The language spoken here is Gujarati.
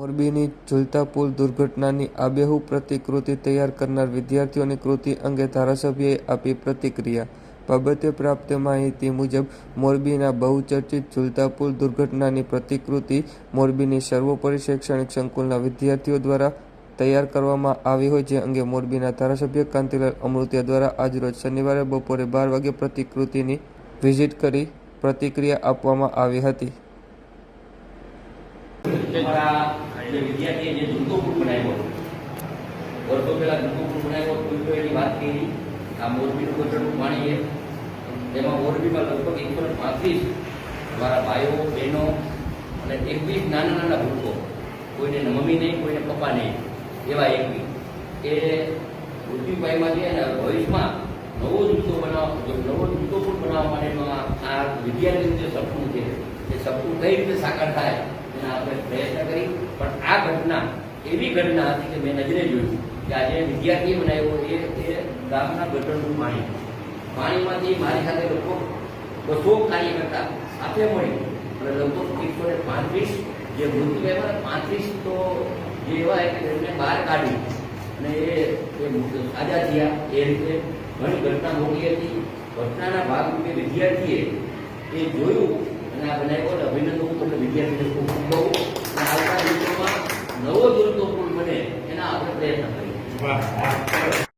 મોરબીની ઝૂલતા પુલ દુર્ઘટનાની આબેહૂબ પ્રતિકૃતિ તૈયાર કરનાર વિદ્યાર્થીઓની કૃતિ અંગે ધારાસભ્યએ આપી પ્રતિક્રિયા. બાબતે પ્રાપ્ત માહિતી મુજબ, મોરબીના બહુચર્ચિત ઝૂલતા પુલ દુર્ઘટનાની પ્રતિકૃતિ મોરબીની સર્વોપરી શૈક્ષણિક સંકુલના વિદ્યાર્થીઓ દ્વારા તૈયાર કરવામાં આવી હોય જે અંગે મોરબીના ધારાસભ્ય કાંતિલાલ અમૃતિયા દ્વારા આજરોજ શનિવારે બપોરે બાર વાગે પ્રતિકૃતિની વિઝિટ કરી પ્રતિક્રિયા આપવામાં આવી હતી. જે વિદ્યાર્થીએ જે જૂતો ગ્રુપ બનાવ્યો વર્ષો પહેલા જૂતો ગ્રુપ બનાવ્યો કોઈ તો એની વાત કરી, આ મોરબીનું ગટરનું પાણી તેમાં મોરબીમાં લગભગ એકસો ને પાંત્રીસ મારા ભાઈઓ, બહેનો અને એકવીસ નાના નાના ગ્રુપો કોઈને મમ્મી નહીં, કોઈને પપ્પા નહીં, એવા એકવીસ એ મૃત્યુભાઈમાં છે ને ભવિષ્યમાં નવો જૂતો બનાવવા નવો જૂતો પણ બનાવવા માટેનું આ વિદ્યાર્થીનું જે સપનું છે, એ સપનું કઈ રીતે સાકાર થાય એના આપણે પ્રયત્ન કરી. પણ આ ઘટના એવી ઘટના હતી કે મેં નજરે જોયું કે આજે વિદ્યાર્થી બનાવ્યો એ ગામના ગટરનું પાણી. પાણીમાંથી મારી સાથે લોકો બસો કાર્યકર્તા સાથે મળી. અને લગભગ એકસો ને પાંત્રીસ જે મૃત્યુ એમાં પાંત્રીસ તો જે એવા કે તેમને બહાર કાઢી. અને એ એ સાજા થયા. એ રીતે ઘણી ઘટના મોટી હતી. ઘટનાના ભાગરૂપે વિદ્યાર્થીએ એ જોયું અને આ બનાવ્યો અભિનંદન તમને વિદ્યાર્થીને ખૂબ ખૂબ અને આવતા દિવસોમાં નવો દુર્ગો પુલ બને એના આપણે પ્રયત્ન કરીએ.